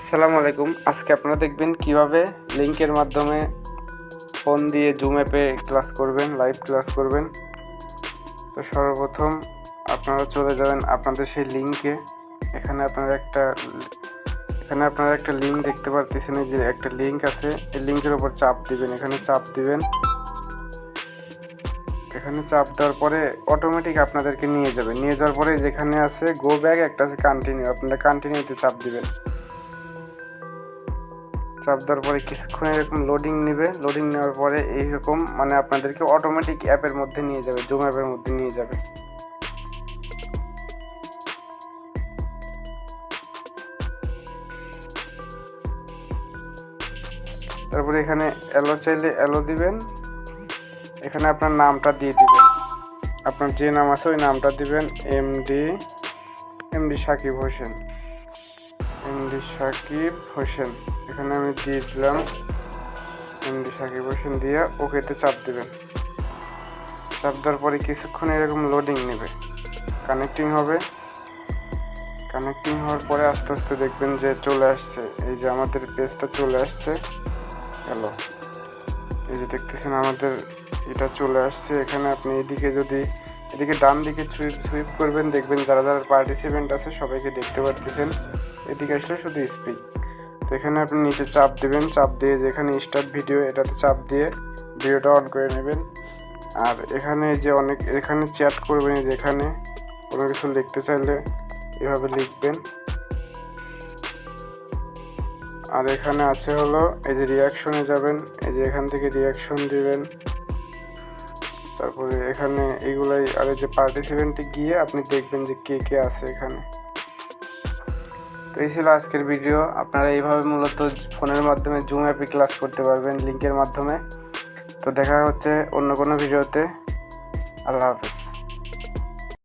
আসসালামু আলাইকুম। আজকে আপনারা দেখবেন কীভাবে লিংকের মাধ্যমে ফোন দিয়ে জুম অ্যাপে ক্লাস করবেন লাইভ ক্লাস করবেন। তো সর্বপ্রথম আপনারা চলে যাবেন আপনাদের সেই লিঙ্কে এখানে আপনারা একটা, এখানে আপনারা একটা লিঙ্ক দেখতে পারতেছেন যে একটা লিঙ্ক আছে। এই লিঙ্কের উপর চাপ দিবেন, এখানে চাপ দিবেন। এখানে চাপ দেওয়ার পরে অটোমেটিক আপনাদেরকে নিয়ে যাবে নিয়ে যাওয়ার পরে যেখানে আছে গো ব্যাক একটা আছে কন্টিনিউ আপনারা কন্টিনিউতে চাপ দিবেন। চাপ দেওয়ার পরে কিছুক্ষণ এরকম লোডিং নেবে। লোডিং নেওয়ার পরে এইরকম মানে আপনাদেরকে অটোমেটিক অ্যাপের মধ্যে নিয়ে যাবে জুম অ্যাপের মধ্যে নিয়ে যাবে। তারপরে এখানে অ্যালো চাইলে অ্যালো দিবেন। এখানে আপনার নামটা দিয়ে দিবেন। আপনার যে নাম আছে ওই নামটা দিবেন MD MD Sakib Hossain. MD Sakib Hossain. এখানে আমি দিয়ে দিলাম। এমডি সাকিব হোসেন দিয়ে ওকেতে চাপ দেবেন। চাপ দেওয়ার পরে কিছুক্ষণ এরকম লোডিং নেবে। কানেক্টিং হবে। কানেক্টিং হওয়ার পরে আস্তে আস্তে দেখবেন যে চলে আসছে। এই যে আমাদের পেজটা চলে আসছে। হ্যালো এই যে দেখতেছেন আমাদের এটা চলে আসছে। এখানে আপনি এদিকে যদি, এদিকে ডান দিকে সুইপ সুইপ করবেন, দেখবেন যারা যারা পার্টিসিপেন্ট আছে সবাইকে দেখতে পারতেছেন। এদিকে আসলে শুধু স্পিক এখানে আপনি নিচে চাপ দেবেন, চাপ দিয়ে যেখানে স্টার্ট ভিডিও এটাতে চাপ দিয়ে ভিডিওটা অন করে নেবেন। আর এখানে যে অনেক, এখানে চ্যাট করবেন, এই যে এখানে কোনো কিছু লিখতে চাইলে এভাবে লিখবেন। আর এখানে আছে হলো, এই যে রিয়াকশনে যাবেন, এই যে এখান থেকে রিয়াকশন দিবেন। তারপরে এখানে এইগুলাই, আর এই যে পার্টিসিপেন্টে গিয়ে আপনি দেখবেন যে কে কে আছে এখানে। তো এই ছিল আজকের ভিডিও আপনারা এইভাবে মূলত ফোনের মাধ্যমে জুম অ্যাপে ক্লাস করতে পারবেন লিঙ্কের মাধ্যমে। তো দেখা হচ্ছে অন্য কোনো ভিডিওতে আল্লাহ হাফেজ।